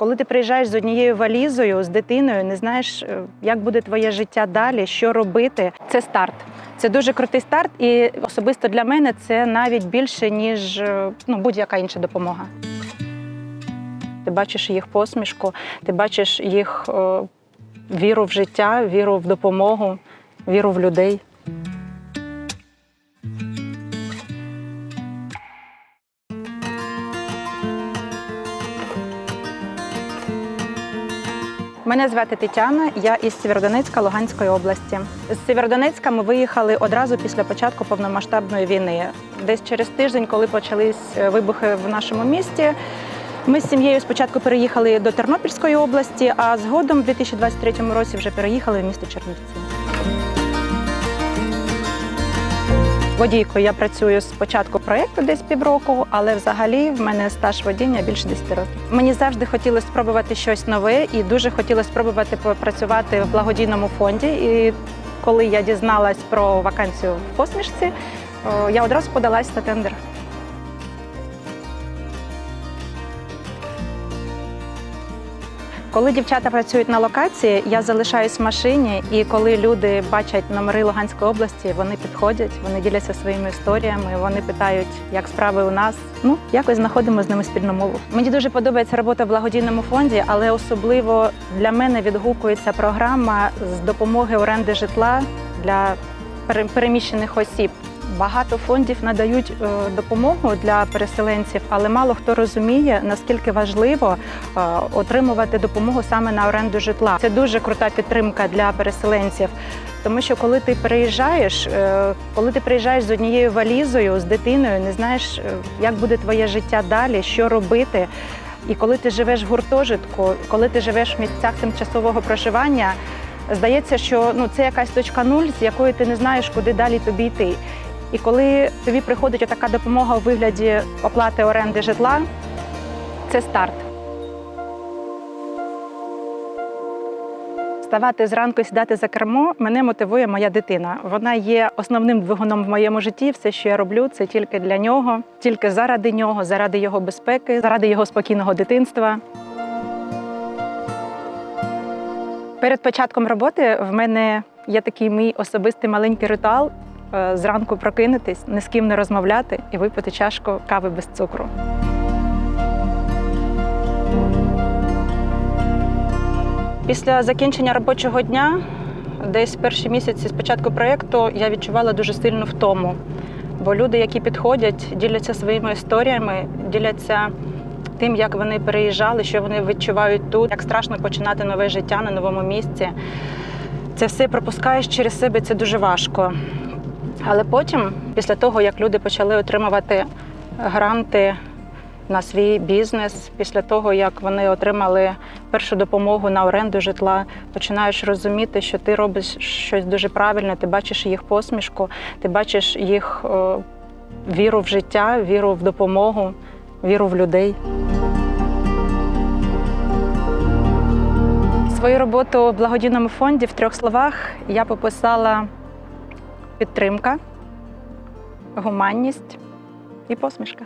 Коли ти приїжджаєш з однією валізою, з дитиною, не знаєш, е, як буде твоє життя далі, що робити. Це старт. Це дуже крутий старт, і особисто для мене це навіть більше, ніж е, ну, будь-яка інша допомога. Ти бачиш їх посмішку, ти бачиш їх е, віру в життя, віру в допомогу, віру в людей. Мене звати Тетяна, я із Сєвєродонецька Луганської області. З Сєвєродонецька ми виїхали одразу після початку повномасштабної війни. Десь через тиждень, коли почались е, вибухи в нашому місті, ми з сім'єю спочатку переїхали до Тернопільської області, а згодом, в 2023 році, вже переїхали в місто Чернівці. Водійкою я працюю з початку проєкту десь півроку, але взагалі в мене стаж водіння більше 10 років. Мені завжди хотілося спробувати щось нове і дуже хотілося спробувати попрацювати в благодійному фонді. І коли я дізналась про вакансію в посмішці, я одразу подалась на тендер. Коли дівчата працюють на локації, я залишаюсь в машині, і коли люди бачать номери Луганської області, вони підходять, вони діляться своїми історіями, вони питають, як справи у нас. Ну, якось знаходимо з ними спільну мову. Мені дуже подобається робота в благодійному фонді, але особливо для мене відгукується програма з допомоги оренди житла для переміщених осіб. Багато фондів надають е, допомогу для переселенців, але мало хто розуміє, наскільки важливо е, отримувати допомогу саме на оренду житла. Це дуже крута підтримка для переселенців. Тому що коли ти приїжджаєш, е, коли ти приїжджаєш з однією валізою, з дитиною, не знаєш, як буде твоє життя далі, що робити. І коли ти живеш в гуртожитку, коли ти живеш в місцях тимчасового проживання, здається, що ну це якась точка нуль, з якої ти не знаєш, куди далі тобі йти. І коли тобі приходить така допомога у вигляді оплати оренди житла, це старт. Вставати зранку і сідати за кермо мене мотивує моя дитина. Вона є основним двигуном в моєму житті. Все, що я роблю, це тільки для нього, тільки заради нього, заради його безпеки, заради його спокійного дитинства. Перед початком роботи в мене є такий мій особистий маленький ритуал зранку прокинутись, ні з ким не розмовляти і випити чашку кави без цукру. Після закінчення робочого дня, десь перші місяці з початку проєкту, я відчувала дуже сильну втому. Бо люди, які підходять, діляться своїми історіями, діляться тим, як вони переїжджали, що вони відчувають тут, як страшно починати нове життя на новому місці. Це все пропускаєш через себе, це дуже важко. Але потім, після того, як люди почали отримувати гранти на свій бізнес, після того, як вони отримали першу допомогу на оренду житла, починаєш розуміти, що ти робиш щось дуже правильне, ти бачиш їх посмішку, ти бачиш їх е, віру в життя, віру в допомогу, віру в людей. Свою роботу в благодійному фонді в трьох словах я пописала підтримка, гуманність і посмішка.